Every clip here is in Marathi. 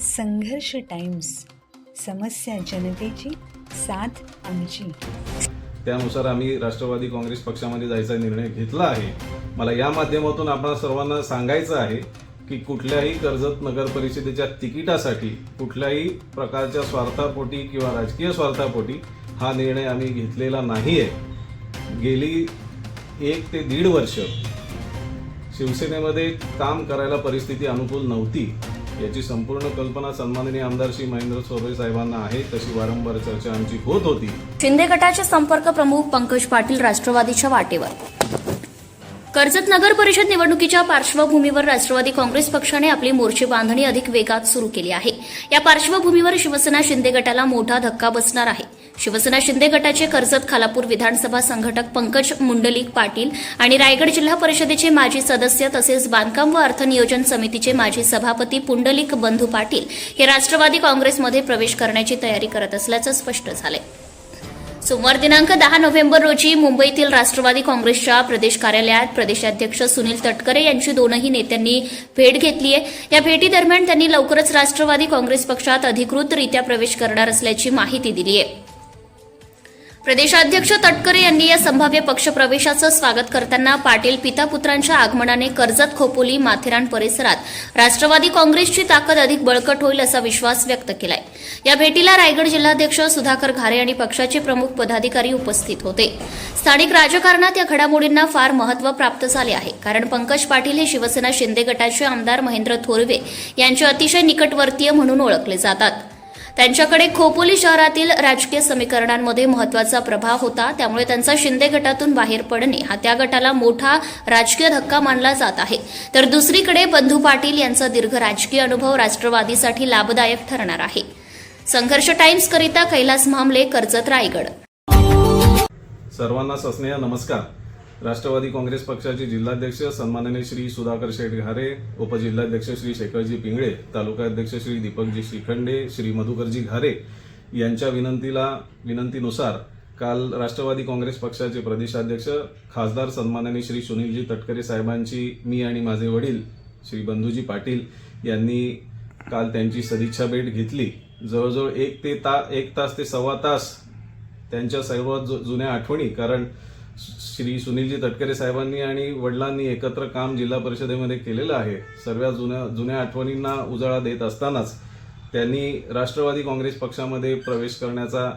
संघर्ष टाइम्स समस्या जनतेची साथ आमची. त्यानुसार आम्ही राष्ट्रवादी काँग्रेस पक्षामध्ये जायचा निर्णय घेतला आहे. मला या माध्यमातून आपण सर्वांना सांगायचं आहे की कुठल्याही कर्जत नगर परिषदेच्या तिकिटासाठी कुठल्याही प्रकारच्या स्वार्थापोटी किंवा राजकीय स्वार्थापोटी हा निर्णय आम्ही घेतलेला नाही आहे गेली एक ते दीड वर्ष शिवसेनेमध्ये काम करायला परिस्थिती अनुकूल नव्हती. याची संपूर्ण कल्पना सन्माननीय आमदार श्री महेंद्र सोबे साहेबांना आहे. तशी वारंवार चर्चा आमची होत होती. शिंदे गटाचे संपर्क प्रमुख पंकज पाटील राष्ट्रवादीच्या वाटेवर. कर्जत नगर परिषद निवडणुकीच्या पार्श्वभूमीवर राष्ट्रवादी काँग्रेस पक्षाने आपली मोर्चे बांधणी अधिक वेगात सुरू केली आहे. या पार्श्वभूमीवर शिवसेना शिंदे गटाला मोठा धक्का बसणार आहे. शिवसेना शिंदे गटाचे कर्जत खालापूर विधानसभा संघटक पंकज मुंडलिक पाटील आणि रायगड जिल्हा परिषदेचे माजी सदस्य तसेच बांधकाम व अर्थनियोजन समितीचे माजी सभापती पुंडलिक बंधू पाटील हे राष्ट्रवादी काँग्रेसमध्ये प्रवेश करण्याची तयारी करत असल्याचं स्पष्ट झालंय. सोमवार दिनांक दहा नोव्हेंबर रोजी मुंबईतील राष्ट्रवादी काँग्रेसच्या प्रदेश कार्यालयात प्रदेशाध्यक्ष सुनील तटकरे यांची दोनही नेत्यांनी भेट घेतली आहे या भेटीदरम्यान त्यांनी लवकरच राष्ट्रवादी काँग्रेस पक्षात अधिकृतरित्या प्रवेश करणार असल्याची माहिती दिली आहे प्रदेशाध्यक्ष तटकरे यांनी या संभाव्य पक्षप्रवेशाचं स्वागत करताना पाटील पितापुत्रांच्या आगमनाने कर्जत खोपोली माथेरान परिसरात राष्ट्रवादी काँग्रेसची ताकद अधिक बळकट होईल असा विश्वास व्यक्त केलाय. या भेटीला रायगड जिल्हाध्यक्ष सुधाकर घारे आणि पक्षाचे प्रमुख पदाधिकारी उपस्थित होते. स्थानिक राजकारणात या घडामोडींना फार महत्त्व प्राप्त झाले आहे कारण पंकज पाटील हे शिवसेना शिंदे गटाचे आमदार महेंद्र थोरवे यांचे अतिशय निकटवर्तीय म्हणून ओळखले जातात. त्यांच्याकडे खोपोली शहरातील राजकीय समीकरणांमध्ये महत्त्वाचा प्रभाव होता. त्यामुळे त्यांचा शिंदे गटातून बाहेर पडणे हा त्या गटाला मोठा राजकीय धक्का मानला जात आहे. तर दुसरीकडे बंधू पाटील यांचा दीर्घ राजकीय अनुभव राष्ट्रवादीसाठी लाभदायक ठरणार आहे. संघर्ष टाइम्स करिता कैलास मामले कर्जत रायगड. सर्वांना सस्नेह नमस्कार. राष्ट्रवादी काँग्रेस पक्षाचे जिल्हाध्यक्ष सन्माननीय श्री सुधाकर शेठ घारे उपजिल्हाध्यक्ष श्री शेखरजी पिंगळे तालुकाध्यक्ष श्री दीपकजी श्रीखंडे श्री मधुकरजी घारे यांच्या विनंतीला विनंतीनुसार काल राष्ट्रवादी काँग्रेस पक्षाचे प्रदेशाध्यक्ष खासदार सन्माननीय श्री सुनीलजी तटकरे साहेबांची मी आणि माझे वडील श्री बंधूजी पाटील यांनी काल त्यांची सदिच्छा भेट घेतली. जवळजवळ एक ते ता एक तास ते सव्वा तास त्यांच्या सर्व जु- जुन्या आठवणी कारण श्री सुनीलजी तटकरे साहेबांनी आणि वडिलांनी एकत्र काम जिल्हा परिषदेमध्ये केलेलं आहे. सर्व जुन्या जुन्या आठवणींना उजाळा देत असतानाच त्यांनी राष्ट्रवादी काँग्रेस पक्षामध्ये प्रवेश करण्याचा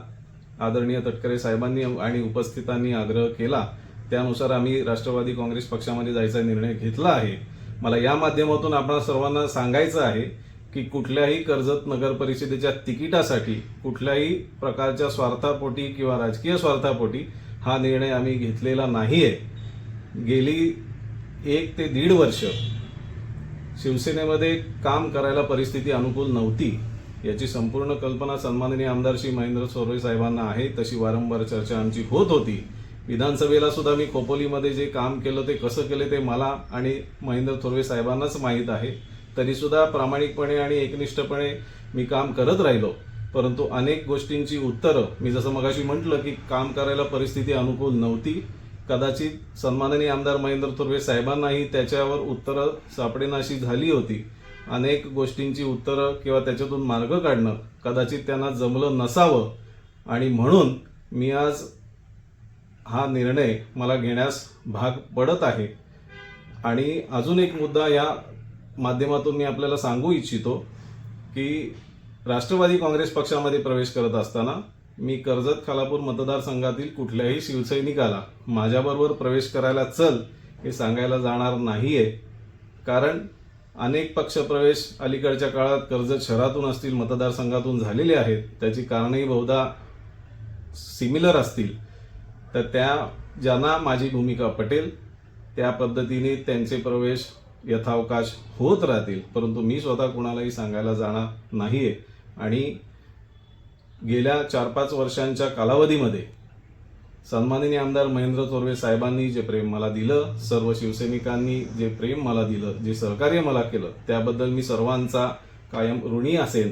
आदरणीय तटकरे साहेबांनी आणि उपस्थितांनी आग्रह केला. त्यानुसार आम्ही राष्ट्रवादी काँग्रेस पक्षामध्ये जायचा निर्णय घेतला आहे. मला या माध्यमातून आपण सर्वांना सांगायचं आहे की कुठल्याही कर्जत नगर परिषदेच्या तिकिटासाठी कुठल्याही प्रकारच्या स्वार्थापोटी किंवा राजकीय स्वार्थापोटी हा निर्णय आम्ही घेतलेला नाही आहे गेली एक ते दीड वर्ष शिवसेनेमध्ये काम करायला परिस्थिती अनुकूल नव्हती. याची संपूर्ण कल्पना सन्माननीय आमदार श्री महेंद्र सोरवे साहेबांना आहे. तशी वारंवार चर्चा आमची होत होती. विधानसभेला सुद्धा मी खोपोलीमध्ये जे काम केलं ते कसं केलं ते मला आणि महेंद्र थोरवे साहेबांनाच माहीत आहे. तरीसुद्धा प्रामाणिकपणे आणि एकनिष्ठपणे मी काम करत राहिलो. परंतु अनेक गोष्टींची उत्तरं मी जसं मगाशी म्हटलं की काम करायला परिस्थिती अनुकूल नव्हती कदाचित सन्माननीय आमदार महेंद्र तुर्वे साहेबांनाही त्याच्यावर उत्तरं सापडेनाशी झाली होती. अनेक गोष्टींची उत्तरं किंवा त्याच्यातून मार्ग काढणं कदाचित त्यांना जमलं नसावं. आणि म्हणून मी आज हा निर्णय मला घेण्यास भाग पडत आहे. आणि अजून एक मुद्दा या माध्यमातून मी आपल्याला सांगू इच्छितो की राष्ट्रवादी काँग्रेस पक्षामध्ये प्रवेश करत असताना मी कर्जत खालापूर मतदारसंघातील कुठल्याही शिवसैनिकाला माझ्याबरोबर प्रवेश करायला चल हे सांगायला जाणार नाहीये. कारण अनेक पक्षप्रवेश अलीकडच्या काळात कर्जत शहरातून असतील मतदारसंघातून झालेले आहेत. त्याची कारणही बहुधा सिमिलर असतील. तर त्या ज्यांना माझी भूमिका पटेल त्या पद्धतीने त्यांचे प्रवेश यथावकाश होत राहतील. परंतु मी स्वतः कुणालाही सांगायला जाणार नाहीये. आणि गेल्या चार पाच वर्षांच्या कालावधीमध्ये सन्माननीय आमदार महेंद्र थोरवे साहेबांनी जे प्रेम मला दिलं सर्व शिवसैनिकांनी जे प्रेम मला दिलं जे सहकार्य मला केलं त्याबद्दल मी सर्वांचा कायम ऋणी असेन.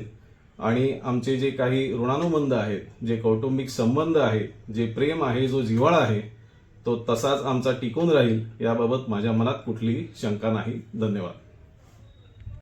आणि आमचे जे काही ऋणानुबंध आहेत जे कौटुंबिक संबंध आहेत जे प्रेम आहे जो जिव्हाळा आहे तो तसाच आमचा टिकून राहील याबाबत माझ्या मनात कुठलीही शंका नाही. धन्यवाद.